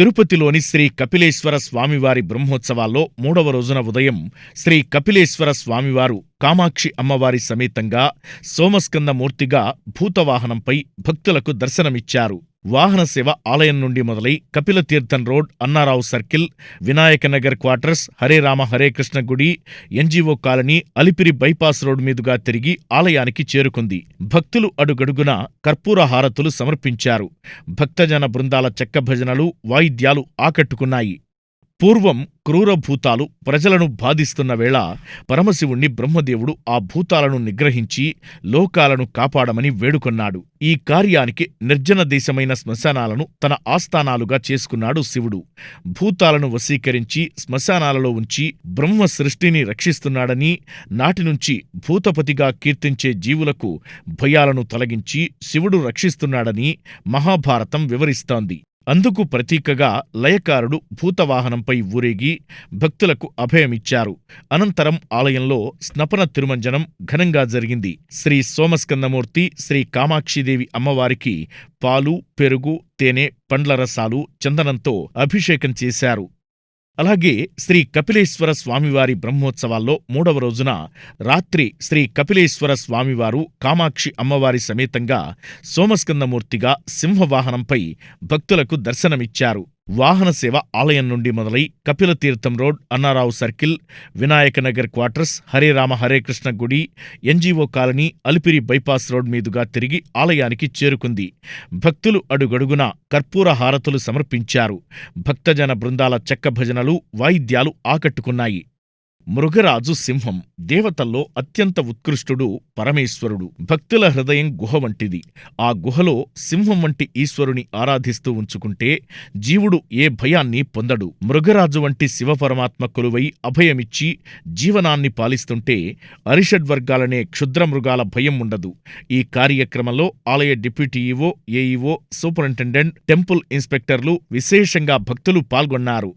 తిరుపతిలోని శ్రీ కపిలేశ్వర స్వామివారి బ్రహ్మోత్సవాల్లో మూడవ రోజున ఉదయం శ్రీ కపిలేశ్వర స్వామివారు కామాక్షి అమ్మవారి సమేతంగా సోమస్కందమూర్తిగా భూతవాహనంపై భక్తులకు దర్శనమిచ్చారు. వాహన సేవ ఆలయం నుండి మొదలై Kapilatheertham road Annarao circle Vinayakanagar quarters Hare Rama Hare Krishna గుడి NGO colony Alipiri bypass road మీదుగా తిరిగి ఆలయానికి చేరుకుంది. భక్తులు అడుగడుగున కర్పూర హారతులు సమర్పించారు. భక్తజన బృందాల చెక్క భజనలు వాయిద్యాలు ఆకట్టుకున్నాయి. పూర్వం క్రూర భూతాలు ప్రజలను బాధిస్తున్న వేళ పరమశివుణ్ణి బ్రహ్మదేవుడు ఆ భూతాలను నిగ్రహించి లోకాలను కాపాడమని వేడుకొన్నాడు. ఈ కార్యానికి నిర్జన దేశమైన శ్మశానాలను తన ఆస్థానాలుగా చేసుకున్నాడు శివుడు. భూతాలను వశీకరించి శ్మశానాలలో ఉంచి బ్రహ్మ సృష్టిని రక్షిస్తున్నాడని నాటినుంచి భూతపతిగా కీర్తించే జీవులకు భయాలను తొలగించి శివుడు రక్షిస్తున్నాడని మహాభారతం వివరిస్తోంది. అందుకు ప్రతీకగా లయకారుడు భూతవాహనంపై ఊరేగి భక్తులకు అభయమిచ్చారు. అనంతరం ఆలయంలో స్నపన తిరుమంజనం ఘనంగా జరిగింది. శ్రీ సోమస్కందమూర్తి శ్రీ కామాక్షిదేవి అమ్మవారికి పాలు పెరుగు తేనె పండ్ల రసాలు చందనంతో అభిషేకం చేశారు. అలాగే శ్రీ కపిలేశ్వర స్వామివారి బ్రహ్మోత్సవాల్లో మూడవ రోజున రాత్రి శ్రీ కపిలేశ్వర స్వామివారు కామాక్షి అమ్మవారి సమేతంగా సోమస్కందమూర్తిగా సింహవాహనంపై భక్తులకు దర్శనమిచ్చారు. వాహన సేవ ఆలయం నుండి మొదలై Kapilatheertham road Annarao circle Vinayakanagar quarters Hare Rama Hare Krishna గుడి NGO colony Alipiri bypass road మీదుగా తిరిగి ఆలయానికి చేరుకుంది. భక్తులు అడుగడుగున కర్పూర హారతులు సమర్పించారు. భక్తజన బృందాల చెక్క భజనలు వాయిద్యాలు ఆకట్టుకున్నాయి. మృగరాజు సింహం దేవతల్లో అత్యంత ఉత్కృష్టుడు పరమేశ్వరుడు. భక్తుల హృదయం గుహ వంటిది. ఆ గుహలో సింహం వంటి ఈశ్వరుని ఆరాధిస్తూ ఉంచుకుంటే జీవుడు ఏ భయాన్ని పొందడు. మృగరాజు వంటి శివపరమాత్మ కొలువై అభయమిచ్చి జీవనాన్ని పాలిస్తుంటే అరిషడ్వర్గాలనే క్షుద్రమృగాల భయం ఉండదు. ఈ కార్యక్రమంలో ఆలయ డిప్యూటీ ఏఈఓ సూపరింటెండెంట్ టెంపుల్ ఇన్స్పెక్టర్లు విశేషంగా భక్తులు పాల్గొన్నారు.